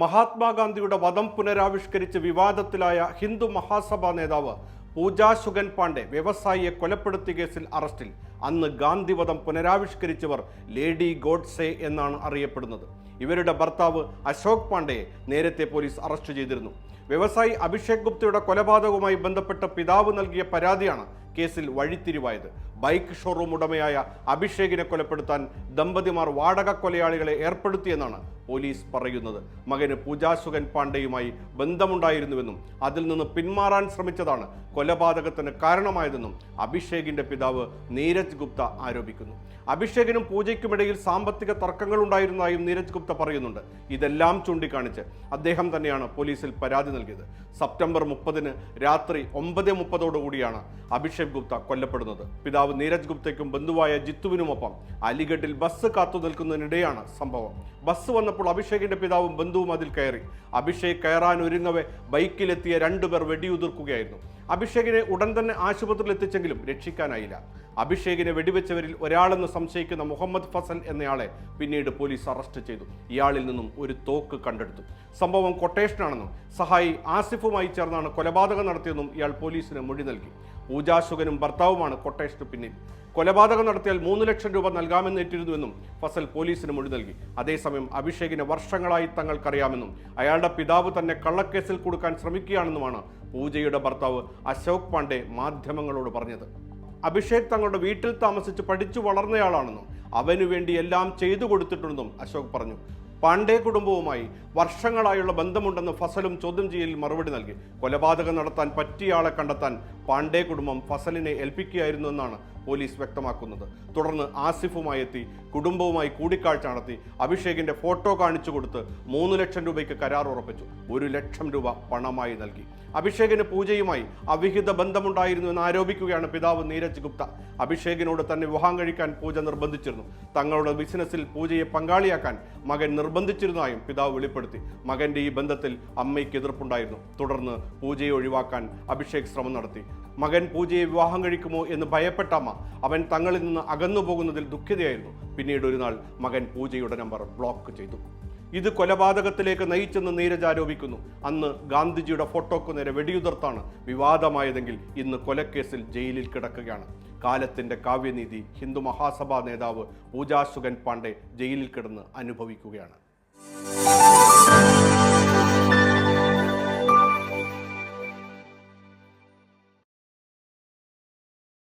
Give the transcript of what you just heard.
മഹാത്മാഗാന്ധിയുടെ വധം പുനരാവിഷ്കരിച്ച് വിവാദത്തിലായ ഹിന്ദു മഹാസഭാ നേതാവ് പൂജാ ശുഗൻ പാണ്ഡെ വ്യവസായിയെ കൊലപ്പെടുത്തിയ കേസിൽ അറസ്റ്റിൽ. അന്ന് ഗാന്ധി ഗാന്ധിവധം പുനരാവിഷ്കരിച്ചവർ ലേഡി ഗോഡ്സെ എന്നാണ് അറിയപ്പെടുന്നത്. ഇവരുടെ ഭർത്താവ് അശോക് പാണ്ഡെയെ നേരത്തെ പോലീസ് അറസ്റ്റ് ചെയ്തിരുന്നു. വ്യവസായി അഭിഷേക് ഗുപ്തയുടെ കൊലപാതകവുമായി ബന്ധപ്പെട്ട പിതാവ് നൽകിയ പരാതിയാണ് കേസിൽ വഴിത്തിരിവായത്. ബൈക്ക് ഷോറൂം ഉടമയായ അഭിഷേകിനെ കൊലപ്പെടുത്താൻ ദമ്പതിമാർ വാടക കൊലയാളികളെ ഏർപ്പെടുത്തിയെന്നാണ് പോലീസ് പറയുന്നത്. മകന് പൂജാസുഖൻ പാണ്ഡെയുമായി ബന്ധമുണ്ടായിരുന്നുവെന്നും അതിൽ നിന്ന് പിന്മാറാൻ ശ്രമിച്ചതാണ് കൊലപാതകത്തിന് കാരണമായതെന്നും അഭിഷേകിന്റെ പിതാവ് നീരജ് ഗുപ്ത ആരോപിക്കുന്നു. അഭിഷേകിനും പൂജയ്ക്കുമിടയിൽ സാമ്പത്തിക തർക്കങ്ങൾ ഉണ്ടായിരുന്നതായും നീരജ് ഗുപ്ത പറയുന്നുണ്ട്. ഇതെല്ലാം ചൂണ്ടിക്കാണിച്ച് അദ്ദേഹം തന്നെയാണ് പോലീസിൽ പരാതി നൽകിയത്. സെപ്റ്റംബർ മുപ്പതിന് രാത്രി ഒമ്പത് മുപ്പതോടുകൂടിയാണ് അഭിഷേക് ഗുപ്ത കൊല്ലപ്പെടുന്നത്. പിതാവ് നീരജ് ഗുപ്തയ്ക്കും ബന്ധുവായ ജിത്തുവിനുമൊപ്പം അലിഗഡിൽ ബസ് കാത്തു നിൽക്കുന്നതിനിടെയാണ് സംഭവം. ബസ് വന്നപ്പോൾ അഭിഷേകിന്റെ പിതാവും ബന്ധുവും അതിൽ കയറി. അഭിഷേക് കയറാൻ ഒരുങ്ങവെ ബൈക്കിലെത്തിയ രണ്ടുപേർ വെടിയുതിർക്കുകയായിരുന്നു. അഭിഷേകിനെ ഉടൻ തന്നെ ആശുപത്രിയിൽ എത്തിച്ചെങ്കിലും രക്ഷിക്കാനായില്ല. അഭിഷേകിനെ വെടിവെച്ചവരിൽ ഒരാളെന്ന് സംശയിക്കുന്ന മുഹമ്മദ് ഫസൽ എന്നയാളെ പിന്നീട് പോലീസ് അറസ്റ്റ് ചെയ്തു. ഇയാളിൽ നിന്നും ഒരു തോക്ക് കണ്ടെടുത്തു. സംഭവം കൊട്ടേഷനാണെന്നും സഹായി ആസിഫുമായി ചേർന്നാണ് കൊലപാതകം നടത്തിയെന്നും ഇയാൾ പോലീസിന് മൊഴി നൽകി. പൂജാശുകനും ഭർത്താവുമാണ് കൊട്ടേഷന് പിന്നിൽ. കൊലപാതകം നടത്തിയാൽ മൂന്ന് ലക്ഷം രൂപ നൽകാമെന്ന് ഏറ്റിരുന്നുവെന്നും ഫസൽ പോലീസിന് മൊഴി നൽകി. അതേസമയം അഭിഷേകിനെ വർഷങ്ങളായി തങ്ങൾക്കറിയാമെന്നും അയാളുടെ പിതാവ് തന്നെ കള്ളക്കേസിൽ കൊടുക്കാൻ ശ്രമിക്കുകയാണെന്നുമാണ് പൂജയുടെ ഭർത്താവ് അശോക് പാണ്ഡെ മാധ്യമങ്ങളോട് പറഞ്ഞത്. അഭിഷേക് തങ്ങളുടെ വീട്ടിൽ താമസിച്ച് പഠിച്ചു വളർന്നയാളാണെന്നും അവനു വേണ്ടി എല്ലാം ചെയ്തു കൊടുത്തിട്ടുണ്ടെന്നും അശോക് പറഞ്ഞു. പാണ്ഡെ കുടുംബവുമായി വർഷങ്ങളായുള്ള ബന്ധമുണ്ടെന്ന് ഫസലും ചോദ്യം ചെയ്യലിൽ മറുപടി നൽകി. കൊലപാതകം നടത്താൻ പറ്റിയയാളെ കണ്ടെത്താൻ പാണ്ഡേ കുടുംബം ഫസലിനെ ഏൽപ്പിക്കുകയായിരുന്നു എന്നാണ് പോലീസ് വ്യക്തമാക്കുന്നത്. തുടർന്ന് ആസിഫുമായി എത്തി കുടുംബവുമായി കൂടിക്കാഴ്ച നടത്തി അഭിഷേകിന്റെ ഫോട്ടോ കാണിച്ചു കൊടുത്ത് മൂന്ന് ലക്ഷം രൂപയ്ക്ക് കരാർ ഉറപ്പിച്ചു. ഒരു ലക്ഷം രൂപ പണമായി നൽകി. അഭിഷേകിന് പൂജയുമായി അവിഹിത ബന്ധമുണ്ടായിരുന്നു എന്ന് ആരോപിക്കുകയാണ് പിതാവ് നീരജ് ഗുപ്ത. അഭിഷേകിനോട് തന്നെ വിവാഹം കഴിക്കാൻ പൂജ നിർബന്ധിച്ചിരുന്നു. തങ്ങളുടെ ബിസിനസ്സിൽ പൂജയെ പങ്കാളിയാക്കാൻ മകൻ നിർബന്ധിച്ചിരുന്നതായും പിതാവ് വെളിപ്പെടുത്തി. മകന്റെ ഈ ബന്ധത്തിൽ അമ്മയ്ക്ക് എതിർപ്പുണ്ടായിരുന്നു. തുടർന്ന് പൂജയെ ഒഴിവാക്കാൻ അഭിഷേക് ശ്രമം നടത്തി. മകൻ പൂജയെ വിവാഹം കഴിക്കുമോ എന്ന് ഭയപ്പെട്ട അമ്മ അവൻ തങ്ങളിൽ നിന്ന് അകന്നു പോകുന്നതിൽ ദുഃഖിതയായിരുന്നു. പിന്നീട് ഒരു നാൾ മകൻ പൂജയുടെ നമ്പർ ബ്ലോക്ക് ചെയ്തു. ഇത് കൊലപാതകത്തിലേക്ക് നയിച്ചെന്ന് നീരജ് ആരോപിക്കുന്നു. അന്ന് ഗാന്ധിജിയുടെ ഫോട്ടോക്ക് നേരെ വെടിയുതിർത്താണ് വിവാദമായതെങ്കിൽ ഇന്ന് കൊലക്കേസിൽ ജയിലിൽ കിടക്കുകയാണ്. കാലത്തിന്റെ കാവ്യനീതി ഹിന്ദു മഹാസഭാ നേതാവ് പൂജാസുഗൻ പാണ്ഡെ ജയിലിൽ കിടന്ന് അനുഭവിക്കുകയാണ്.